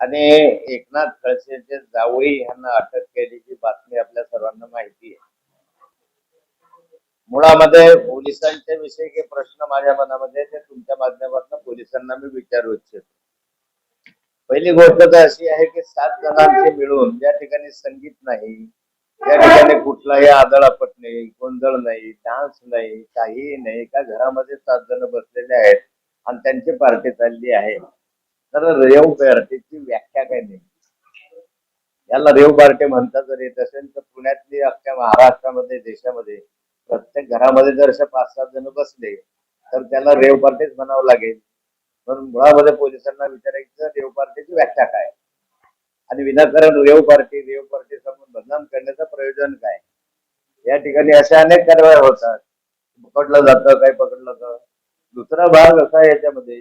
आणि एकनाथ खडसेचे जावई यांना अटक केल्याची बातमी आपल्या सर्वांना माहिती आहे. मुळामध्ये पोलिसांच्या विषयी काही प्रश्न माझ्या मनामध्ये ते तुमच्या माध्यमातून पोलिसांना मी विचारू इच्छितो. पहिली गोष्ट तर अशी आहे की सात जणांचे मिळून ज्या ठिकाणी संगीत नाही त्या ठिकाणी कुठलाही आदळापट नाही गोंधळ नाही डान्स नाही काहीही नाही का घरामध्ये सात जण बसलेले आहेत आणि त्यांची पार्टी चालली आहे. तर रेव पार्टीची व्याख्या काय नाही. याला रेव पार्टी म्हणता जर येत असेल तर पुण्यातली अख्ख्या महाराष्ट्रामध्ये देशामध्ये प्रत्येक घरामध्ये जर असे पाच सात जण बसले तर त्याला रेव पार्टीच म्हणावं लागेल. म्हणून मुळामध्ये पोलिसांना विचारायचं रेव पार्टीची व्याख्या काय? आणि विनाकारण रेव पार्टी रेव पार्टी समोर बदनाम करण्याचं प्रयोजन काय? या ठिकाणी अशा अनेक कारवाया होतात. पकडलं जातं काय पकडलं जातं. दुसरा भाग असा आहे याच्यामध्ये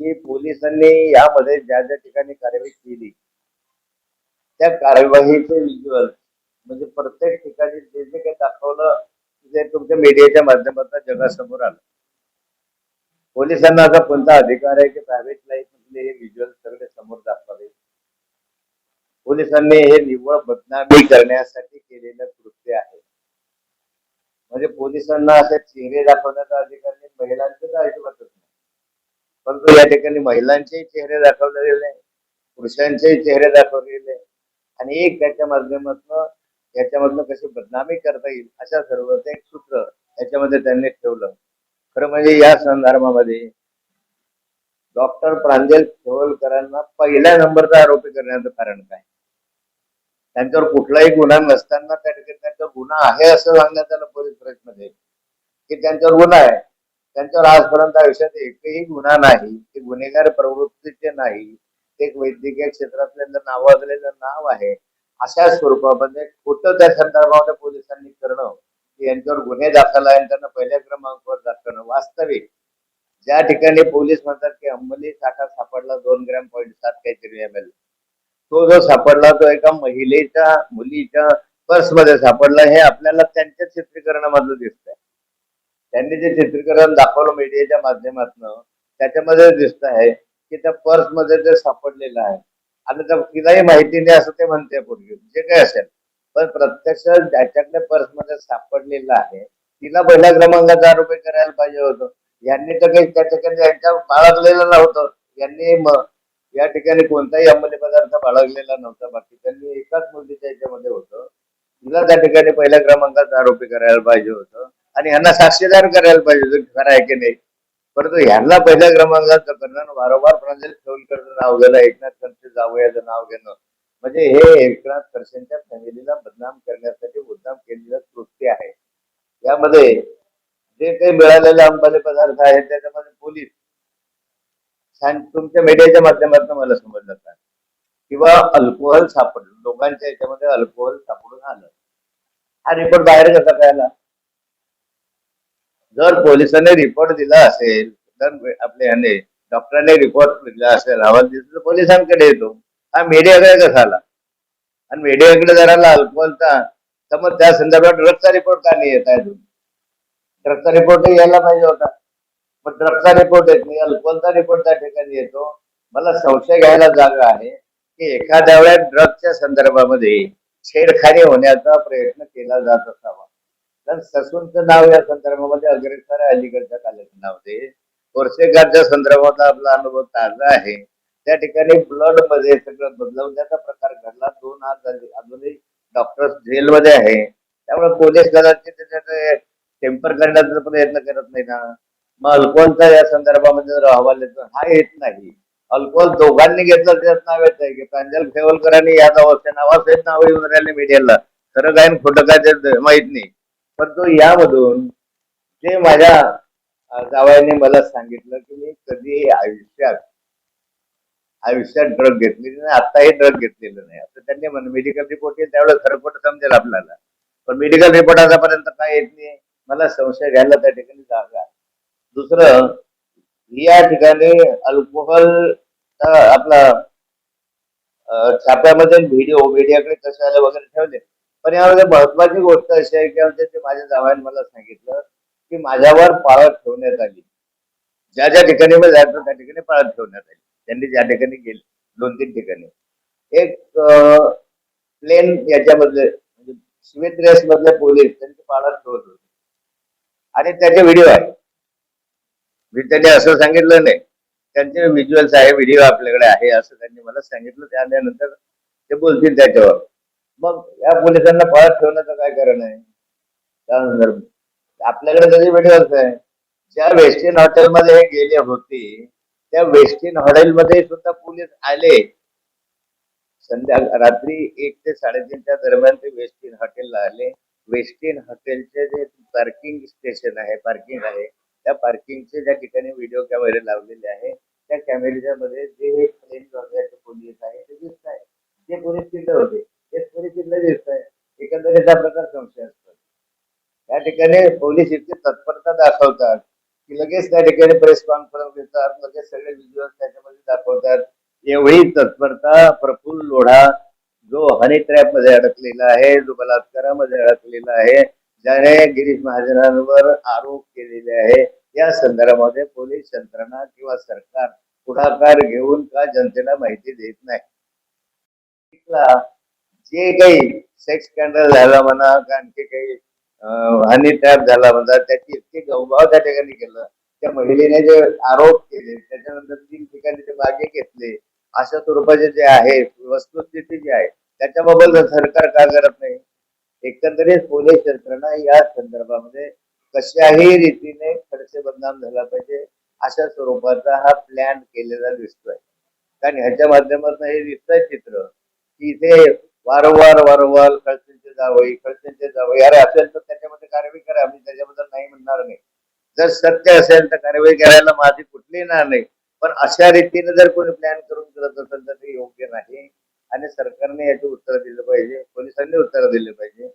की पोलिसांनी यामध्ये ज्या ज्या ठिकाणी कार्यवाही केली त्या कार्यवाहीचे व्हिज्युअल म्हणजे प्रत्येक ठिकाणी जे जे काही दाखवलं ते तुमच्या मीडियाच्या माध्यमातून जगासमोर आलं. पोलिसांना असा कोणता अधिकार आहे की प्रायव्हेट लाईफ मधले हे व्हिज्युअल सगळे समोर दाखवावे? पोलिसांनी हे निव्वळ बदनामी करण्यासाठी केलेलं कृत्य आहे. म्हणजे पोलिसांना असे चेहरे दाखवण्याचा अधिकार नाही महिलांचे तर अजिबातच नाही. परंतु या ठिकाणी महिलांचेही चेहरे दाखवले गेले पुरुषांचेही चेहरे दाखवले गेले आणि एक त्याच्या माध्यमातून याच्यामधनं कशी बदनामी करता येईल अशा सर्व एक सूत्र याच्यामध्ये त्यांनी ठेवलं. खरं म्हणजे या संदर्भामध्ये डॉक्टर प्रांजल खेवलकरांना पहिल्या नंबरचा आरोपी करण्याचं कारण काय? त्यांच्यावर कुठलाही गुन्हा नसताना त्या ठिकाणी त्यांचा गुन्हा आहे असं सांगण्यात आलं पोलीस प्रेसमध्ये की त्यांच्यावर गुन्हा आहे. त्यांच्यावर आजपर्यंत आयुष्यात एकही गुन्हा नाही ते गुन्हेगार प्रवृत्तीचे नाही ते एक वैद्यकीय क्षेत्रातलं नावाजलेलं नाव आहे अशा स्वरूपामध्ये खोटं त्या संदर्भामध्ये पोलिसांनी करणं की यांच्यावर गुन्हे दाखल आहे त्यांना पहिल्या क्रमांकावर दाखवणं वास्तविक. ज्या ठिकाणी पोलीस म्हणतात की अंमली साठा सापडला दोन ग्रॅम पॉईंट सात काहीतरी एम एल तो जो सापडला तो एका महिलेच्या मुलीच्या पर्समध्ये सापडला हे आपल्याला त्यांच्या चित्रीकरणामधलं दिसतंय. त्यांनी जे चित्रीकरण दाखवलं मीडियाच्या माध्यमातून त्याच्यामध्ये दिसत आहे की त्या पर्समध्ये ते सापडलेलं आहे. आणि त्या तिलाही माहिती नाही असं ते म्हणते पूर्वी जे काय असेल. पण प्रत्यक्ष ज्याच्याकडे पर्समध्ये सापडलेलं आहे तिला पहिल्या क्रमांकाचा आरोपी करायला पाहिजे होतं. यांनी तर काही त्या ठिकाणी यांच्या बाळगलेलं नव्हतं. यांनी या ठिकाणी कोणताही अंमली पदार्थ बाळगलेला नव्हता. बाकी त्यांनी एकाच मुलीच्या याच्यामध्ये होतं. तिला त्या ठिकाणी पहिल्या क्रमांकाचा आरोपी करायला पाहिजे होतं. आणि यांना साक्षीदार करायला पाहिजे खरं आहे की नाही? परंतु ह्यांना पहिल्या क्रमांकाचं करणं वारंवार प्रांजल खेवलकरचं नाव घेणं एकनाथ खडसे जावयाचं नाव घेणं. म्हणजे हे एकनाथ खडसेंच्या फॅमिलीला बदनाम करण्यासाठी मुद्दाम केलेलं कृत्य आहे. यामध्ये जे काही मिळालेले अंबाले पदार्थ आहेत त्याच्यामध्ये पोलीस. तुमच्या मीडियाच्या माध्यमातून मला समजलं जातात किंवा अल्कोहोल सापडलं लोकांच्या याच्यामध्ये अल्कोहोल सापडून आलं. हा रिपोर्ट बाहेर कसा कळला जर पोलिसांनी रिपोर्ट दिला असेल तर आपल्या ह्याने डॉक्टरांनी रिपोर्ट दिला असेल अहवाल दिला तर पोलिसांकडे येतो. हा मीडियाकडे कसा आला? आणि मीडियाकडे जर आला अल्कोहोलचा तर मग त्या संदर्भात ड्रगचा रिपोर्ट का नाही येत आहे? ड्रगचा रिपोर्ट यायला पाहिजे होता. पण ड्रगचा रिपोर्ट येत नाही अल्कोहोलचा रिपोर्ट त्या ठिकाणी येतो. मला संशय घ्यायला जागा आहे की एखाद्या वेळेस ड्रगच्या संदर्भामध्ये छेडखानी होण्याचा प्रयत्न केला जात असतो. तर ससूनचं नाव या संदर्भामध्ये अग्रेसर आहे अलीकडच्या कालखंडामध्ये कोर्सेगारच्या संदर्भात आपला अनुभव ताजा आहे. त्या ठिकाणी ब्लडमध्ये सगळं बदलवण्याचा प्रकार घडला. दोन आज झाले. अजूनही डॉक्टर्स जेलमध्ये आहे. त्यामुळे पोलीस दलाचे त्याच्यात टेम्पर करण्याचा प्रयत्न करत नाही ना. मग अल्कोहोलचा या संदर्भामध्ये जर अहवाल येतो हा येत नाही. अल्कोहोल दोघांनी घेतलं त्यात नाव येत आहे की प्रांजल खेवलकरांनी या नावाच्या नावासहित नाव येऊन राहिले मीडियाला. खरं काय खोटं काय ते माहीत नाही. पण तो यामधून ते माझ्या अं, जावयाने मला सांगितलं की मी कधीही आयुष्यात आयुष्यात ड्रग घेतलेली नाही आताही ड्रग घेतलेलं नाही. असं त्यांनी म्हण मेडिकल रिपोर्ट येईल त्यावेळेस खरं समजेल आपल्याला. पण मेडिकल रिपोर्ट आतापर्यंत काय येत नाही. मला संशय घ्यायला त्या ठिकाणी जागा दुसरं या ठिकाणी अल्कोहोल आपला छाप्यामध्ये व्हिडिओ मीडियाकडे कसे आले वगैरे ठेवले. पण यामध्ये महत्वाची गोष्ट अशी आहे की आमच्या ते माझ्या जावायला मला सांगितलं की माझ्यावर पाळत ठेवण्यात आली. ज्या ज्या ठिकाणी मी जायचो त्या ठिकाणी पाळत ठेवण्यात आली. त्यांनी ज्या ठिकाणी गेले दोन तीन ठिकाणी. एक प्लेन याच्यामधले म्हणजे सिव्हिल ड्रेस मधले पोलीस त्यांची पाळत ठेवत होते. आणि त्याचे व्हिडिओ आहे. मी त्यांनी असं सांगितलं नाही. त्यांचे व्हिज्युअल्स आहे व्हिडिओ आपल्याकडे आहे असं त्यांनी मला सांगितलं. त्यानंतर ते बोलतील त्याच्यावर. मग या पोलिसांना पळत ठेवण्याचं काय कारण आहे? त्यानंतर आपल्याकडे कधी भेटत आहे ज्या वेस्टर्न हॉटेलमध्ये हे गेले होते त्या वेस्टर्न हॉटेलमध्ये सुद्धा पोलीस आले. संध्या रात्री एक ते साडेतीनच्या दरम्यान ते वेस्टर्न हॉटेलला आले. वेस्टर्न हॉटेलचे जे पार्किंग स्टेशन आहे पार्किंग आहे त्या पार्किंगचे ज्या ठिकाणी व्हिडिओ कॅमेरे लावलेले आहे त्या कॅमेऱ्याच्या मध्ये जे प्लेन पोलीस आहे ते दिसत आहे ते पोलीस तिथं होते. तेच पोलीस दिसत आहे एकंदरीत हा प्रकार संशय असतो. या ठिकाणी पोलीस इतकी तत्परता दाखवतात की लगेच त्या ठिकाणी प्रेस कॉन्फरन्स घेतात लगेच सगळे व्हिडिओ त्याच्यामध्ये दाखवतात. एवढी तत्परता प्रफुल्ल लोढा जो हनी ट्रॅपमध्ये अडकलेला आहे जो बलात्कारामध्ये अडकलेला आहे ज्याने गिरीश महाजनांवर आरोप केलेले आहे या संदर्भामध्ये पोलीस यंत्रणा किंवा सरकार पुढाकार घेऊन का जनतेला माहिती देत नाही? जे काही सेक्स स्कॅन्डल झाला म्हणा का आणखी काही हनी ट्रॅप झाला म्हणा त्याची इतकी गौभाव त्या ठिकाणी केलं. त्या महिलेने जे आरोप केले त्याच्यानंतर तीन ठिकाणी ते मागे घेतले. अशा स्वरूपाचे जे आहे वस्तुस्थिती जी आहे त्याच्याबद्दल सरकार का करत नाही? एकंदरीत पोलीस यंत्रणा या संदर्भामध्ये कशाही रीतीने खडसे बदनाम झाला पाहिजे अशा स्वरूपाचा हा प्लॅन केलेला दिसतोय. कारण ह्याच्या माध्यमातून हे दिसतंय चित्र की इथे वारंवार वारंवार खडसेंचे जावई खडसेंचे जावई. अरे असेल तर त्याच्यामध्ये कारवाई करा. आम्ही त्याच्याबद्दल नाही म्हणणार नाही. जर सत्य असेल तर कारवाई करायला माझी कुठली ना नाही. पण अशा रीतीने जर कोणी प्लॅन करून करत असेल तर ते योग्य नाही. आणि सरकारने याचे उत्तर दिलं पाहिजे. पोलिसांनी उत्तर दिले पाहिजे.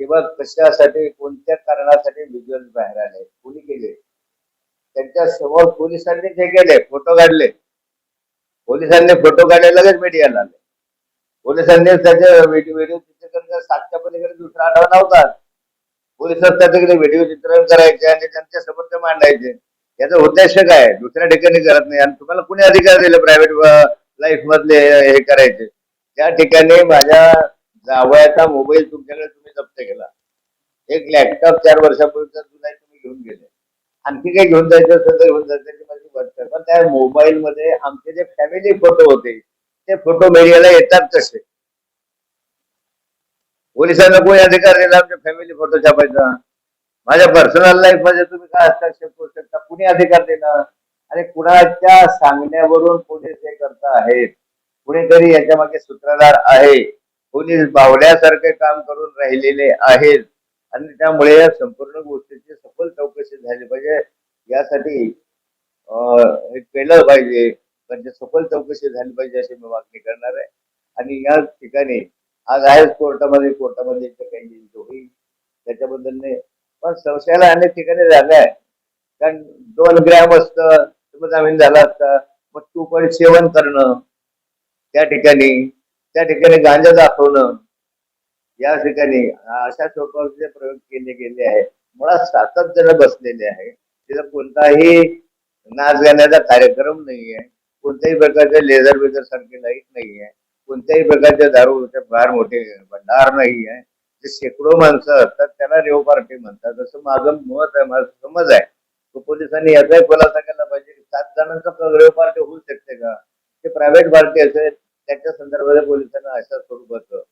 किंवा कशासाठी कोणत्या कारणासाठी व्हिज्युअल बाहेर आले? कोणी केले? त्यांच्यासमोर पोलिसांनी जे केले फोटो काढले. पोलिसांनी फोटो काढले लगेच मीडियाला आले. पोलिसांनी त्याचे व्हिडिओ चित्रीकरण सातच्या पलीकडे दुसरा आठवडा नव्हता. पोलिसात त्याच्याकडे व्हिडिओ चित्रण करायचे आणि त्यांच्यासमोर ते मांडायचे. याचा उद्देश काय? दुसऱ्या ठिकाणी करत नाही. आणि तुम्हाला कुणी अधिकार दिले प्रायव्हेट लाईफ मधले हे करायचे? त्या ठिकाणी माझ्या जावयाचा मोबाईल तुमच्याकडे तुम्ही जप्त केला. एक लॅपटॉप चार वर्षापूर्वीचा जुना तुम्ही घेऊन गेले. आणखी काही घेऊन जायचं असेल तर घेऊन जायचं. माझी पण त्या मोबाईल मध्ये आमचे जे फॅमिली फोटो होते ते फोटो मीडियाला येतात तसे. पोलिसांना कोणी अधिकार दिला आमच्या फॅमिली फोटो छापायचा. माझ्या पर्सनल लाईफमध्ये तुम्ही काय हस्तक्षेप करू शकता कुणी अधिकार दिला? आणि कुणाच्या सांगण्यावरून पोलीस हे करत आहेत? कुणीतरी याच्या मागे सूत्रधार आहे? पोलीस बावड्यासारखे काम करून राहिलेले आहेत. आणि त्यामुळे या संपूर्ण गोष्टीची सखोल चौकशी झाली पाहिजे. यासाठी हे केलं पाहिजे. म्हणजे सखोल चौकशी झाली पाहिजे अशी मी मागणी करणार आहे. आणि या ठिकाणी आज आहेच कोर्टामध्ये कोर्टामध्ये काही होईल. त्याच्याबद्दल नाही. पण संशयाला अनेक ठिकाणी झालं आहे. कारण दोन ग्रॅम असतं तुम्ही जामीन झाला असता मग टू पॉईंट सेवन करणं त्या ठिकाणी त्या ठिकाणी गांजा दाखवणं या ठिकाणी अशा स्वरूपाचे प्रयोग केले गेले आहेत. मुळात सातत्यानं बसलेले आहे तिथं कोणताही नाच गाण्याचा कार्यक्रम नाही आहे कोणत्याही प्रकारचे लेझर बेझर सारखे लाइट नाही आहे कोणत्याही प्रकारच्या दारूचे फार मोठे भंडार नाही आहे जे शेकडो माणसं असतात त्याला रेव पार्टी म्हणतात. असं माझं मत आहे माझं समज आहे. तो पोलिसांनी याचाही खुलासा केला पाहिजे की सात जणांचा रेव पार्टी होऊ शकते का? ते प्रायव्हेट पार्टी असेल त्याच्या संदर्भात पोलिसांना अशा स्वरूपाचं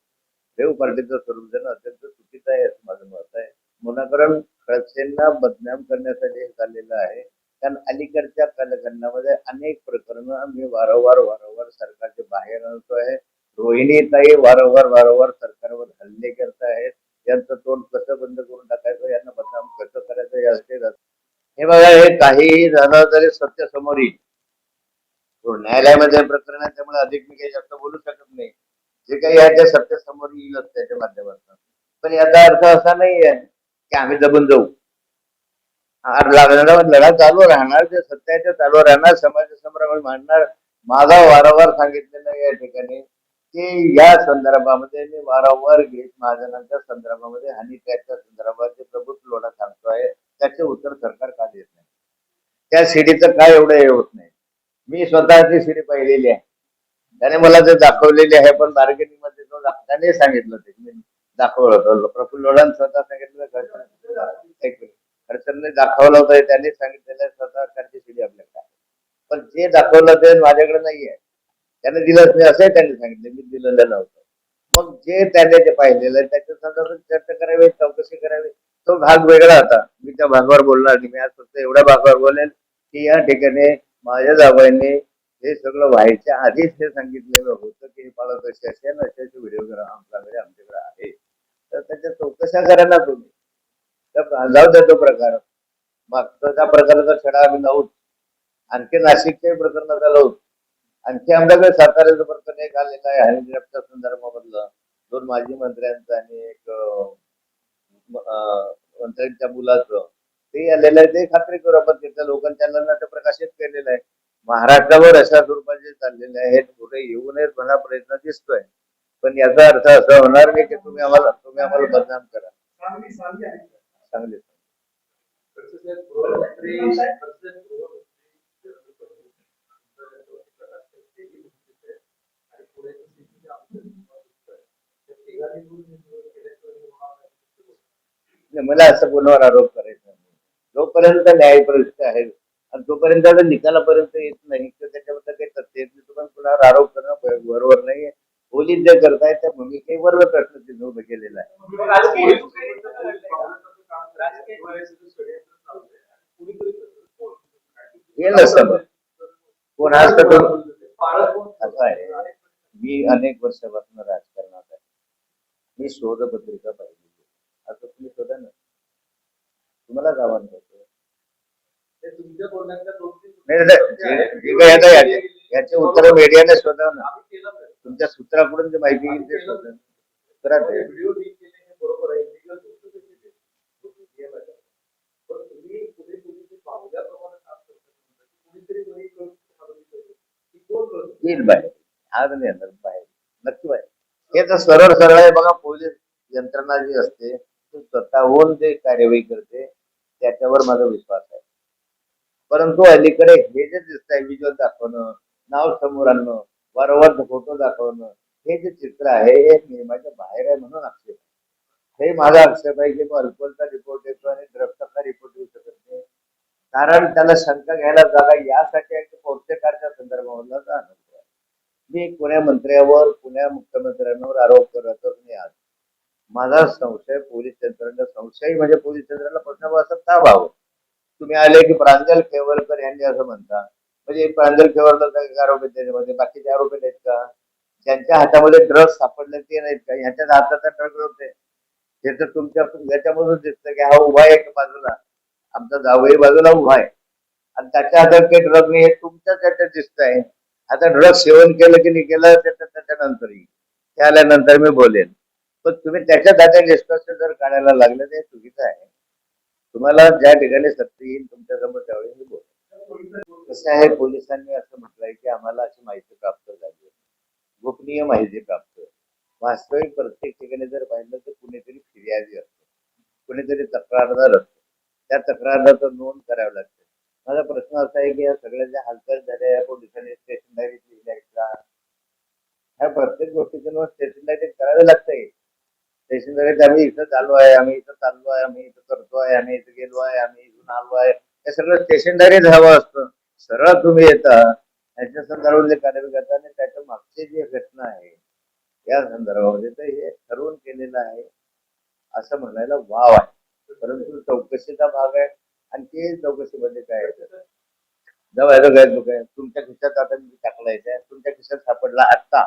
रेव पार्टीचं स्वरूप देणं अत्यंत चुकीचं आहे असं माझं मत आहे. मुलाकरण खडसेंना बदनाम करण्यासाठी हे चाललेलं आहे. कारण अलीकडच्या कालखंडामध्ये अनेक प्रकरणं मी वारंवार वारंवार सरकारच्या बाहेर आणतो आहे. रोहिणीताई वारंवार वारंवार सरकारवर हल्ले करत आहेत. यांचं तोंड कसं बंद करून टाकायचं? यांना बदनाम कसं करायचं? यासाठी हे बघा हे काहीही झालं तरी सत्य समोर येईल. न्यायालयामध्ये प्रकरण आहे त्यामुळे अधिक मी काही जास्त बोलू शकत नाही. जे काही आहे ते सत्य समोर येईलच त्याच्या माध्यमातून. पण याचा अर्थ असा नाही आहे की आम्ही दबून जाऊ. लढा लढा चालू राहणार जे सत्याच्या चालू राहणार समाजासमोर आम्ही मांडणार. माझा वारंवार सांगितलेलं या ठिकाणी की या संदर्भामध्ये मी वारंवार घेत महाजनांच्या संदर्भामध्ये आणि त्याच्या संदर्भात जे प्रभूत लोढा सांगतोय त्याचे उत्तर सरकार का देत नाही? त्या सीडीचं काय एवढं हे होत नाही? मी स्वतः ती सीडी पाहिलेली आहे. त्याने मला ते दाखवलेली आहे पण बार्गेनिंगमध्ये तो त्याने सांगितलं. ते मी दाखवलं होतं. प्रफुल्ल लोढां स्वतः सांगितलं एक मिनिट. खडसेंनी दाखवलं होतं त्यांनी सांगितलेलं आहे स्वतः त्यांची आपल्याकडे पण जे दाखवलं ते माझ्याकडे नाहीये. त्याने दिलंच नाही असंही त्यांनी सांगितलं. मी दिलेलं नव्हतं. मग जे त्याने ते पाहिलेलं त्याच्या संदर्भात चर्चा करावी चौकशी करावी. तो भाग वेगळा होता. मी त्या भागावर बोलणार नाही मी आज फक्त एवढ्या भागावर बोलेल की या ठिकाणी माझ्या जावयाने हे सगळं व्हायच्या आधीच हे सांगितलेलं होतं की हे पाळत असे असे आणि असे व्हिडिओ आमच्याकडे आमच्याकडे आहे तर त्याच्या चौकशा करा ना तुम्ही. जाऊ द्या तो प्रकार. मागचा त्या प्रकाराचा छडा आम्ही लावू आणखी नाशिकच्याही प्रकरणाचा लावू आणखी आमच्याकडे साताऱ्याचं प्रकरण एक आलेलं आहे हॅन्डक्राफ्टच्या संदर्भामधलं. दोन माजी मंत्र्यांचं आणि एक मंत्र्यांच्या मुलाचं. ते आलेलं आहे ते खात्री करू आपण तिथल्या लोकांच्या ते प्रकाशित केलेलं आहे. महाराष्ट्रावर अशा स्वरूपाचे चाललेले आहेत पुढे येऊ नयेत म्हणा प्रयत्न दिसतोय. पण याचा अर्थ असा होणार नाही की तुम्ही आम्हाला तुम्ही आम्हाला बदनाम करा. चांगले नाही, मला असं कोणावर आरोप करायचा नाही. जोपर्यंत न्यायप्रविष्ट आहे आणि जोपर्यंत आता निकालापर्यंत येत नाही तर त्याच्याबद्दल काही तथ्य येत नाही. तुम्हाला कुणावर आरोप करणं बरोबर नाहीये. पोलीस जे करतायत त्या भूमिकेवर प्रश्न चिन्ह उभं केलेला आहे कोण आज तर असं आहे. मी अनेक वर्षापासून राजकारणात आहे. मी शोध पत्रिका पाहिली असं तुम्ही शोधा ना. तुम्हाला गावात आता याचे उत्तर मीडियाने शोधाव ना. तुमच्या सूत्राकडून जे माहिती येईल ते शोधा. करा ते व्हिडिओ लीक केले हे बरोबर आहे illegal गोष्ट कशी आहे? तुम्ही केलं पाहिजे. पण तुम्ही पुढे पोलीस पावल्याप्रमाणे काम करतात कुणीतरी घरी कळून घालवली पाहिजे. की कोण करतो? येईल बाहेर आज नाही येणार बाहेर नक्की बाहेर हे तर सरळ सरळ आहे बघा पोलीस यंत्रणा जी असते ती स्वतःहून जे कार्यवाही करते त्याच्यावर माझा विश्वास आहे परंतु अलीकडे हे जे दिसत आहे व्हिज्युअल दाखवणं नाव समोर आणणं वारंवार फोटो दाखवणं हे जे चित्र आहे हे नियमाच्या बाहेर आहे म्हणून आक्षेप हे माझा आक्षेप आहे की अल्कोलचा अल्कोहोलचा रिपोर्ट येतो आणि ड्रग्सचा रिपोर्ट येऊ शकत नाही कारण त्याला शंका घ्यायला जागा यासाठी आहे की पौष्टिकारच्या संदर्भामधला हा आनंद आहे मी पुण्या मंत्र्यावर पुण्या मुख्यमंत्र्यांवर आरोप करतच नाही आज. माझा संशय पोलीस यंत्रणा संशय म्हणजे पोलीस यंत्रणा प्रश्न असं का व्हावं तुम्ही आले की प्रांजल खेवरकर यांनी असं म्हणता. म्हणजे प्रांजल खेवरकर आरोप आहेत त्याच्यामध्ये म्हणजे बाकीचे आरोप आहेत का? ज्यांच्या हातामध्ये ड्रग्ज सापडले ते नाहीत का? ह्याच्या हाताचा ड्रग होते. हे तर तुमच्या याच्यामधून दिसतं की हा उभा आहे एका बाजूला. आमचा जावई बाजूला उभा आहे. आणि त्याच्या हातात काही ड्रग नाही हे तुमच्या त्याच्यात दिसत आहे आता ड्रग सेवन केलं की नाही केलं त्याच्यानंतरही. ते आल्यानंतर मी बोलेन. पण तुम्ही त्याच्या दात्या निष्कर्ष जर काढायला लागले ते चुकीचं आहे. तुम्हाला ज्या ठिकाणी सत्य येईल तुमच्यासमोर त्यावेळी मी बोल कसं आहे पोलिसांनी असं म्हटलंय की आम्हाला अशी माहिती प्राप्त झाली गोपनीय माहिती प्राप्त वास्तविक प्रत्येक ठिकाणी जर पाहिलं तर कुणीतरी फिर्यादी असतो. कुणीतरी तक्रारदार असतो. त्या तक्रारदार नोंद करावी लागते. माझा प्रश्न असा आहे की या सगळ्या ज्या हालचाल झाल्या या पोलिसांनी स्टेशन डायरीत लिहिल्या का? ह्या प्रत्येक गोष्टीतून स्टेशन डायरीत करायला लागते स्टेशन डायरीत आम्ही इथं चालू आहे आम्ही इथं चाललो आहे आम्ही इथं करतो आहे आम्ही इथं गेलो आहे आम्ही इथून आलो आहे. हे सगळं स्टेशन डायरीत हवं असतं. सरळ तुम्ही येता. त्याच्या संदर्भात जे कार्य करता आणि त्याच्या मागची जी घटना आहे या संदर्भामध्ये तर हे ठरवून केलेलं आहे. असं म्हणायला वाव आहे. परंतु चौकशीचा भाग आहे. आणि ते चौकशीमध्ये काय आहे? जेव्हा याचं काय आहे तुमच्या खिशात आता मी टाकला येते तुमच्या खिशात सापडला आत्ता.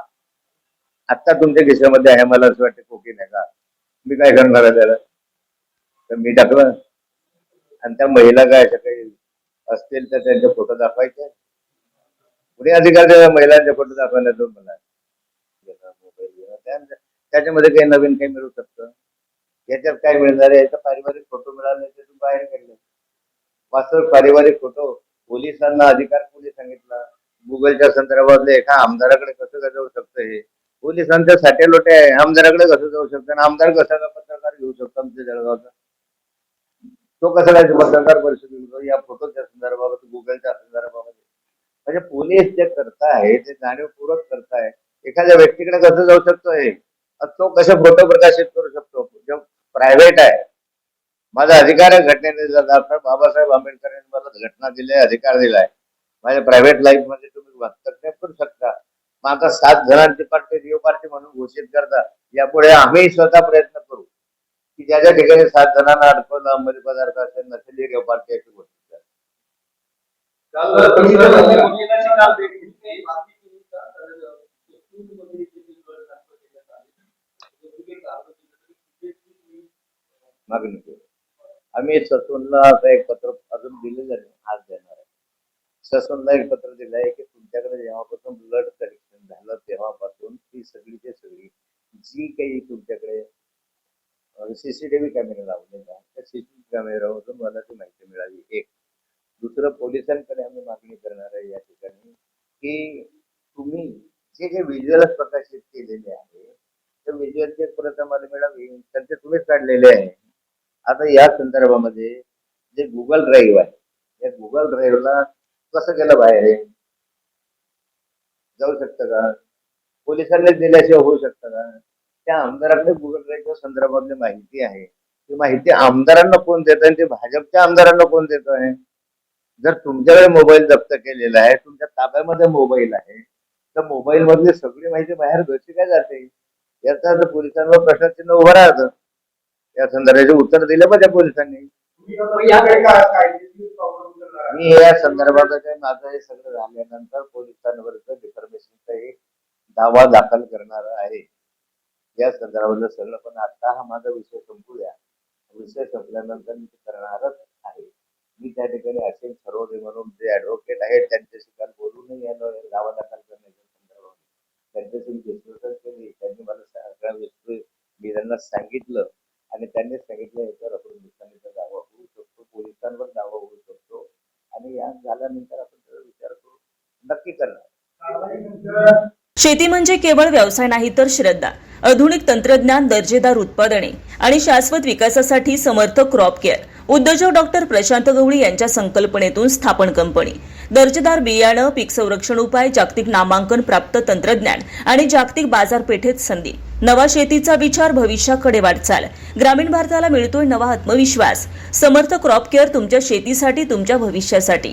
आत्ता तुमच्या खिशामध्ये आहे मला असं वाटतं कोकी नाही का? मी काय करणार आहे त्याला? तर मी टाकलं. आणि त्या महिला काय अशा काही असतील तर त्यांचे फोटो दाखवायचे. कुणी अधिकार द्यावा महिलांचे फोटो दाखवण्याचा मला त्याच्यामध्ये काही नवीन काही मिळू शकतं. याच्यात काय मिळणार आहे? याचा पारिवारिक फोटो मिळाला त्यातून बाहेर काढले. मास्तर पारिवारिक फोटो. पोलिसांना अधिकार कोणी सांगितला? गुगलच्या संदर्भातले एका आमदाराकडे कसं का जाऊ शकतं हे? पोलिसांच्या साठे लोटे आमदाराकडे कसं जाऊ शकतं? आणि आमदार कसा का पत्रकार घेऊ शकतो आमच्या जळगावचा? तो कसा काय पत्रकार परिषद या फोटोच्या संदर्भामध्ये गुगलच्या संदर्भामध्ये. म्हणजे पोलीस जे करताय ते जाणीवपूर्वक करताय एखाद्या व्यक्तीकडे कसं जाऊ शकतो हे? तो कसे फोटो प्रकाशित करू शकतो? जो प्रायव्हेट आहे माझा अधिकार आहे घटनेने डॉक्टर बाबासाहेब आंबेडकर यांनी मला घटना दिली अधिकार दिलाय माझ्या प्रायव्हेट लाईफमध्ये तुम्ही वक्तव्य करू शकता. मग आता सात जणांची पार्टी रिओ पार्टी म्हणून घोषित करता. यापुढे आम्ही स्वतः प्रयत्न करू. की ज्या ज्या ठिकाणी सात जणांना अडकवलं अंमली पदार्थ असेल नसेल रिओ पार्टी याची घोषित करा काल पोलिसांनी वकिलांची काल भेट घेतली माफी केली का? तर, अ, स्कूलमध्ये जे काही गट दाखल केण्यात आले, जे तुम्ही कागद दिलं तरी कुठेच तुम्ही, अ, मागणी केली मी ससूनला आता एक पत्र अजून दिलेलं नाही आज देणार आहे. ससूनला एक पत्र दिलं आहे की तुमच्याकडे जेव्हापासून ब्लड कलेक्शन झालं तेव्हापासून ती सगळी ते सगळी जी काही तुमच्याकडे सीसीटीव्ही कॅमेरे लावलेले आहेत त्या सीसीटीव्ही कॅमेऱ्यावरून मला ती माहिती मिळाली. एक दुसरं पोलिसांकडे आम्ही मागणी करणार आहे या ठिकाणी की तुम्ही जे जे व्हिज्युअल प्रकाशित केलेले आहे त्या व्हिज्युअलचे परत आम्हाला मिळावी. त्यांचे तुम्हीच काढलेले आहे. आता या संदर्भामध्ये जे गुगल ड्राईव्ह आहे या गुगल ड्राईव्हला कसं गेलं बाहेर? हे? जाऊ शकतं का? पोलिसांनी दिल्याशिवाय होऊ शकतं का? त्या आमदारांनी गुगल ड्राईव्हच्या संदर्भातली माहिती आहे. ती माहिती आमदारांना कोण देत आहे ते भाजपच्या आमदारांना कोण देत आहे जर तुमच्याकडे मोबाईल जप्त केलेला आहे तुमच्या ताब्यामध्ये मोबाईल आहे तर मोबाईल मधली सगळी माहिती बाहेर कशी काय जाते याचा पोलिसांवर प्रश्नचिन्ह उभं राहतं. या संदर्भाचे उत्तर दिले पाहिजे पोलिसांनी? मी या संदर्भात माझं हे सगळं झाल्यानंतर पोलिसांवरच डिफॉर्मेशनचा एक दावा दाखल करणार आहे. या संदर्भातलं सगळं पण आता हा माझा विषय संपूया. विषय संपल्यानंतर मी करणारच आहे. मी त्या ठिकाणी असेल सरोदे म्हणून जे ऍडव्होकेट आहेत त्यांच्याशी काल बोलूनही यानं दावा दाखल करण्याच्या संदर्भात त्यांच्याशी डिस्कशन केली त्यांनी मला सगळ्या विस्तृत मी त्यांना सांगितलं. आणि त्यांनी सांगितलं याच्यावर आपण नुकसानीचा दावा होऊ शकतो पोलिसांवर दावा होऊ शकतो आणि या झाल्यानंतर आपण त्याचा विचार करू. नक्की करणार. शेती म्हणजे केवळ व्यवसाय नाही तर श्रद्धा आधुनिक तंत्रज्ञान दर्जेदार उत्पादने आणि शाश्वत विकासासाठी समर्थ क्रॉप केअर. उद्योजक डॉक्टर प्रशांत गवळी यांच्या संकल्पनेतून स्थापन कंपनी. दर्जेदार बियाणं पीक संरक्षण उपाय जागतिक नामांकन प्राप्त तंत्रज्ञान आणि जागतिक बाजारपेठेत संधी. नवा शेतीचा विचार भविष्याकडे वाटचाल. ग्रामीण भारताला मिळतोय नवा आत्मविश्वास. समर्थ क्रॉप केअर तुमच्या शेतीसाठी तुमच्या भविष्यासाठी.